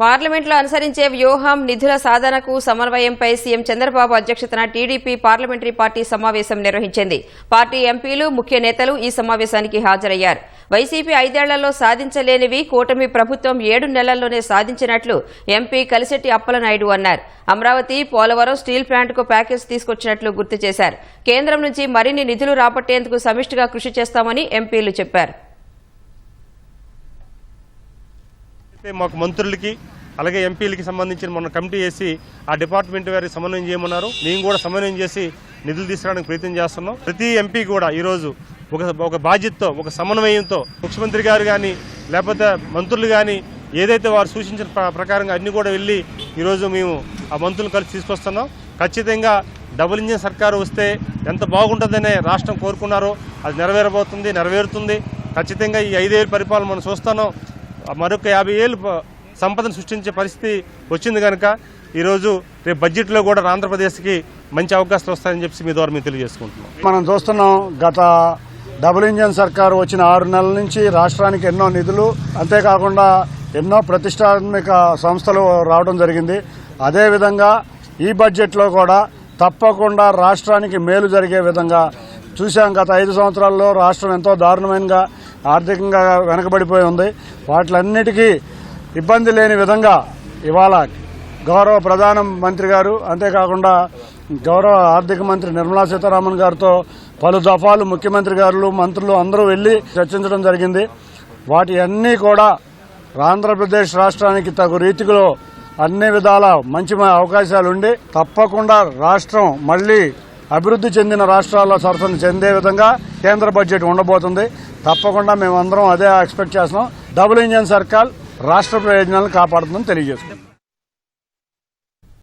పార్లమెంట్లో అనుసరించే వ్యూహం నిధుల సాధనకు సమన్వయంపై సీఎం చంద్రబాబు అధ్యక్షతన టీడీపీ పార్లమెంటరీ పార్టీ సమావేశం నిర్వహించింది. పార్టీ ఎంపీలు ముఖ్య నేతలు ఈ సమావేశానికి హాజరయ్యారు. వైసీపీ ఐదేళ్ళలో సాధించలేనివి కూటమి ప్రభుత్వం ఏడు నెలల్లోనే సాధించినట్లు ఎంపీ కలిశెట్టి అప్పలనాయుడు అన్నారు. అమరావతి పోలవరం స్టీల్ ప్లాంట్కు ప్యాకేజ్ తీసుకొచ్చినట్లు గుర్తు చేశారు. కేంద్రం నుంచి మరిన్ని నిధులు రాబట్టేందుకు సమిష్టిగా కృషి చేస్తామని ఎంపీలు చెప్పారు. మాకు మంత్రులకి అలాగే ఎంపీలకి సంబంధించిన మొన్న కమిటీ వేసి ఆ డిపార్ట్మెంట్ వారికి సమన్వయం చేయమన్నారు. మేము కూడా సమన్వయం చేసి నిధులు తీసుకురావడానికి ప్రయత్నం చేస్తున్నాం. ప్రతి ఎంపీ కూడా ఈరోజు ఒక ఒక బాధ్యతతో ఒక సమన్వయంతో ముఖ్యమంత్రి గారు కానీ లేకపోతే మంత్రులు కానీ ఏదైతే వారు సూచించిన ప్రకారంగా అన్ని కూడా వెళ్ళి ఈరోజు మేము ఆ మంత్రులను కలిసి తీసుకొస్తున్నాం. ఖచ్చితంగా డబుల్ ఇంజిన్ సర్కారు వస్తే ఎంత బాగుంటుందనే రాష్ట్రం కోరుకున్నారో. అది నెరవేరబోతుంది నెరవేరుతుంది. ఖచ్చితంగా ఈ ఐదేళ్ళు పరిపాలన మనం చూస్తున్నాం. మరొక యాభై ఏళ్ళు సంపదను సృష్టించే పరిస్థితి వచ్చింది కనుక ఈరోజు రేపు బడ్జెట్లో కూడా ఆంధ్రప్రదేశ్కి మంచి అవకాశాలు వస్తాయని చెప్పి మీ ద్వారా మేము తెలియజేసుకుంటున్నాం. మనం చూస్తున్నాం గత డబుల్ ఇంజన్ సర్కారు వచ్చిన ఆరు నెలల నుంచి రాష్ట్రానికి ఎన్నో నిధులు అంతేకాకుండా ఎన్నో ప్రతిష్టాత్మక సంస్థలు రావడం జరిగింది. అదేవిధంగా ఈ బడ్జెట్లో కూడా తప్పకుండా రాష్ట్రానికి మేలు జరిగే విధంగా చూశాం. గత ఐదు సంవత్సరాల్లో రాష్ట్రం ఎంతో దారుణమైనగా ఆర్థికంగా వెనకబడిపోయి ఉంది. వాటిలన్నిటికీ ఇబ్బంది లేని విధంగా ఇవాళ గౌరవ ప్రధాన మంత్రి గారు అంతేకాకుండా గౌరవ ఆర్థిక మంత్రి నిర్మలా సీతారామన్ గారితో పలు దఫాలు ముఖ్యమంత్రి గారు మంత్రులు అందరూ వెళ్ళి చర్చించడం జరిగింది. వాటి అన్నీ కూడా ఆంధ్రప్రదేశ్ రాష్ట్రానికి తగు రీతిలో అన్ని విధాల మంచి అవకాశాలుండి అవకాశాలు ఉండి తప్పకుండా రాష్ట్రం మళ్ళీ అభివృద్ధి చెందిన రాష్ట్రాల్లో సరసన చెందే విధంగా కేంద్ర బడ్జెట్ ఉండబోతుంది. తప్పకుండా మేమందరం అదే ఎక్స్పెక్ట్ చేస్తున్నాం. డబుల్ ఇంజన్ సర్కార్ రాష్ట్ర ప్రయోజనాలను కాపాడుతుందని తెలియజేస్తున్నాం